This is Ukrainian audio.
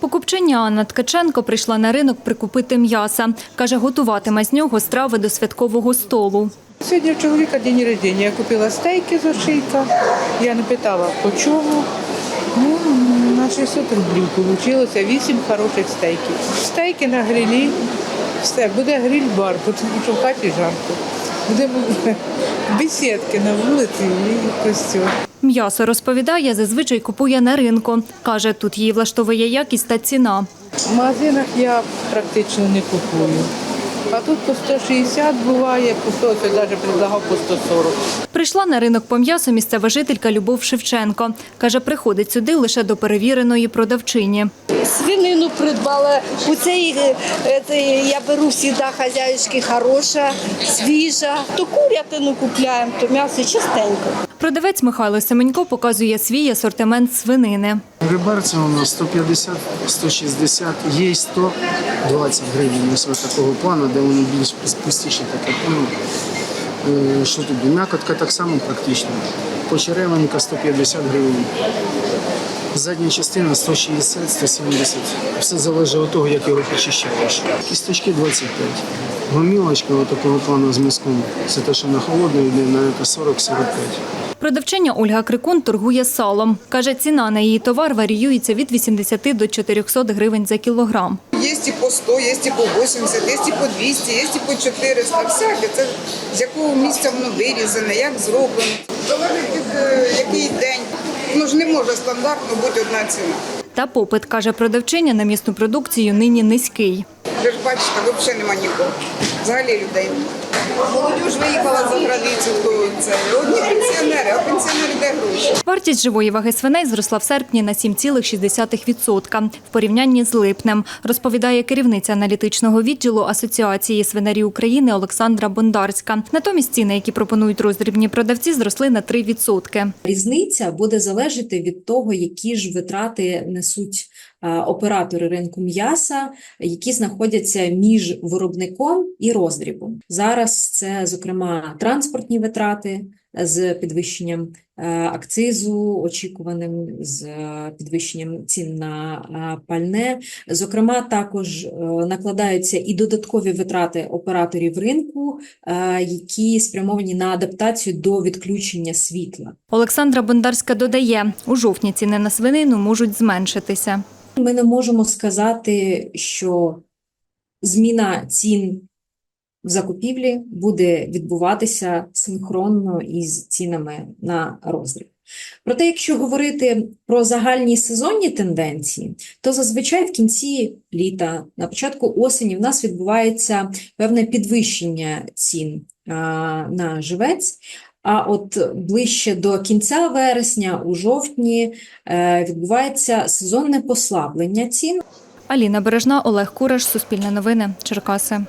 Покупчиня Анна Ткаченко прийшла на ринок прикупити м'яса. Каже, готуватиме з нього страви до святкового столу. Сьогодні у чоловіка день рождения. Я купила стейки з ошийка. Я не питала, по чому. Ну, на 600 рублів вийшло 8 хороших стейків. Стейки на грилі. Все, буде гриль-бар, тому в хаті жарко. Будемо бесідки на вулиці і костюм. М'ясо розповідає, зазвичай купує на ринку. Каже, тут її влаштовує якість та ціна. В магазинах я практично не купую. А тут по 160 буває, по 100, це навіть предлагав по 140. Прийшла на ринок по м'ясу місцева жителька Любов Шевченко. Каже, приходить сюди лише до перевіреної продавчині. Свинину придбала. У цей, е, е, я беру завжди хазяюшки хороша, свіжа. То курятину купляємо, то м'ясо чистенько. Продавець Михайло Семенько показує свій асортимент свинини. Рибарця у нас 150, 160, є й 120 гривень ось такого плану, де воно більш пустіше таке. Ну, е, що тут? М'якотка так само практично. Почеревинка 150 гривень. Задня частина 160, 170. Все залежить від того, як його почищаєш. Кісточки 25. Гомілочка такого плану з миском. Це те, що на холодну йде, на 40-45. Продавчиня Ольга Крикун торгує салом. Каже, ціна на її товар варіюється від 80 до 400 гривень за кілограм. Есть и по 100, есть и по 80, есть і по 200, есть і по 400. Всяке. Це з якого місця воно вирізане, як зроблено. Залежить від е, який день. Ну ж не може стандартно бути одна ціна. Та попит, каже продавчиня, на місну продукцію нині низький. Ви ж бачите, взагалі нема нікого. Взагалі людей. Молодь виїхала за границю, то це одні пенсіонери, а пенсіонери де гроші? Вартість живої ваги свиней зросла в серпні на 7,6% в порівнянні з липнем, розповідає керівниця аналітичного відділу Асоціації свинарів України Олександра Бондарська. Натомість ціни, які пропонують роздрібні продавці, зросли на 3%. Різниця буде залежати від того, які ж витрати несуть е, оператори ринку м'яса, які знаходяться між виробником і роздрібом. Зараз це, зокрема, транспортні витрати з підвищенням е, акцизу, очікуваним з е, підвищенням цін на е, пальне. Зокрема, також накладаються і додаткові витрати операторів ринку, які спрямовані на адаптацію до відключення світла. Олександра Бондарська додає, у жовтні ціни на свинину можуть зменшитися. Ми не можемо сказати, що зміна цін в закупівлі буде відбуватися синхронно із цінами на роздріб. Проте, якщо говорити про загальні сезонні тенденції, то зазвичай в кінці літа, на початку осені, в нас відбувається певне підвищення цін на живець. А от ближче до кінця вересня, у жовтні, е, відбувається сезонне послаблення цін. Аліна Бережна, Олег Кураш, Суспільне новини, Черкаси.